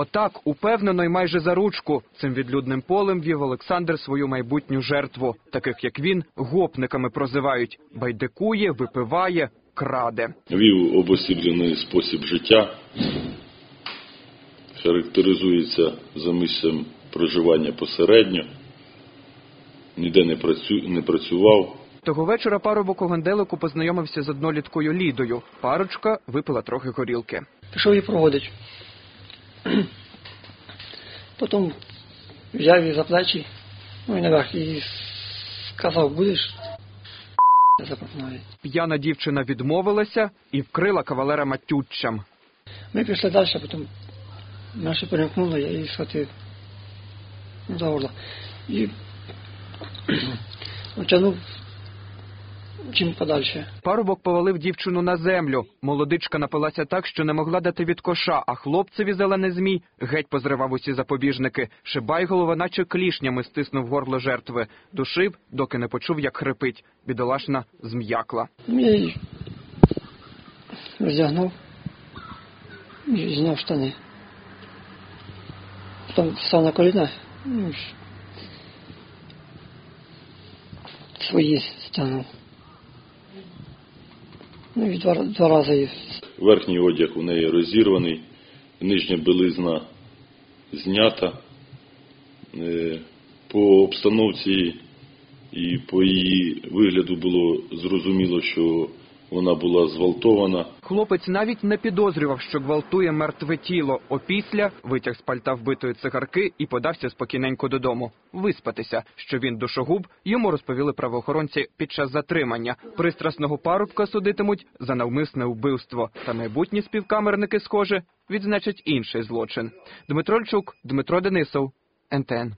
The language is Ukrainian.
Отак, упевнено й майже за ручку, цим відлюдним полем вів Олександр свою майбутню жертву. Таких як він, гопниками прозивають. Байдикує, випиває, краде. Вів обосіблений спосіб життя, характеризується за місцем проживання посередньо, ніде не, працю, не працював. Того вечора парубок у Ганделику познайомився з одноліткою Лідою. Парочка випила трохи горілки. Пішов її проводить. Потім взяв її за плечі, ну і наверх, і сказав, будеш запропонує. П'яна дівчина відмовилася і вкрила кавалера матюччам. Ми пішли далі, потім наші перемкнули, я її схватив за горло. І отягнув чим подальше. Парубок повалив дівчину на землю. Молодичка напилася так, що не могла дати від коша, а хлопцеві зелений змій геть позривав усі запобіжники. Шибайголова наче клішнями стиснув горло жертви. Душив, доки не почув, як хрипить. Бідолашна зм'якла. Її роздягнув і зняв штани. Потім став на коліна, ну, свої стягнув. Ну і два, два рази її Верхній одяг у неї розірваний, нижня білизна знята. Е, По обстановці і по її вигляду було зрозуміло, що вона була зґвалтована. Хлопець навіть не підозрював, що гвалтує мертве тіло. Опісля витяг з пальта вбитої цигарки і подався спокійненько додому. Виспатися, що він душогуб, йому розповіли правоохоронці під час затримання. Пристрасного парубка судитимуть за навмисне вбивство. Та майбутні співкамерники, схоже, відзначать інший злочин. Дмитро Льчук, Дмитро Денисов, НТН.